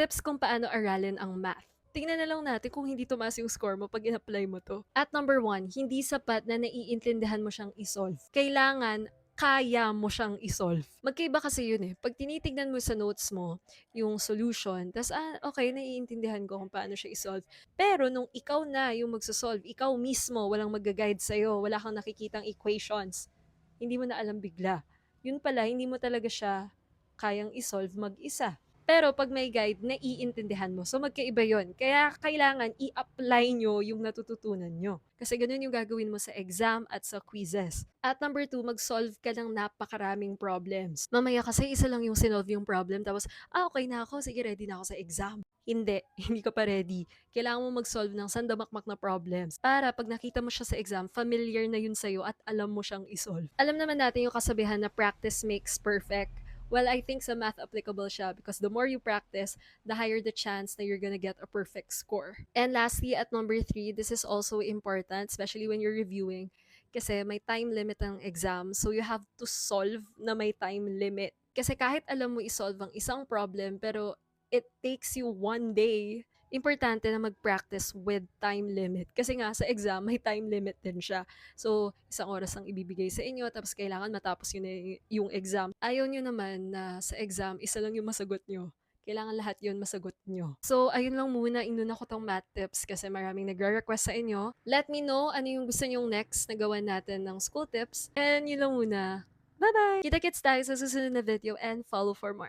Tips kung paano aralin ang math. Tingnan na lang natin kung hindi tumaas yung score mo pag in-apply mo to. At number one, hindi sapat na naiintindihan mo siyang isolve. Kailangan kaya mo siyang isolve. Magkaiba kasi yun eh. Pag tinitignan mo sa notes mo yung solution, tas ah, okay, naiintindihan ko kung paano siya isolve. Pero nung ikaw na yung magsosolve, ikaw mismo, walang mag-guide sa'yo, wala kang nakikitang equations, hindi mo na alam bigla. Yun pala, hindi mo talaga siya kayang isolve mag-isa. Pero pag may guide, naiintindihan mo. So magkaiba yon. Kaya kailangan i-apply nyo yung natututunan nyo. Kasi ganun yung gagawin mo sa exam at sa quizzes. At number two, mag-solve ka ng napakaraming problems. Mamaya kasi isa lang yung sinolve yung problem, tapos, ah, okay na ako, sige, ready na ako sa exam. Hindi, hindi ka pa ready. Kailangan mo mag-solve ng sandamakmak na problems. Para pag nakita mo siya sa exam, familiar na yun sa'yo at alam mo siyang isolve. Alam naman natin yung kasabihan na practice makes perfect. Well, I think sa math applicable siya because the more you practice, the higher the chance that you're gonna get a perfect score. And lastly, at number three, this is also important, especially when you're reviewing, kasi may time limit ang exam. So you have to solve na may time limit. Kasi kahit alam mo isolve ang isang problem, pero it takes you one day, importante na mag-practice with time limit. Kasi nga, sa exam, may time limit din siya. So, isang oras ang ibibigay sa inyo, tapos kailangan matapos yun yung exam. Ayaw nyo naman na sa exam, isa lang yung masagot nyo. Kailangan lahat yun masagot nyo. So, ayun lang muna. Inuna ko tong math tips kasi maraming nagre-request sa inyo. Let me know ano yung gusto nyong next na gawan natin ng school tips. And yun lang muna. Bye-bye! Kita-kits tayo sa susunod na video and follow for more.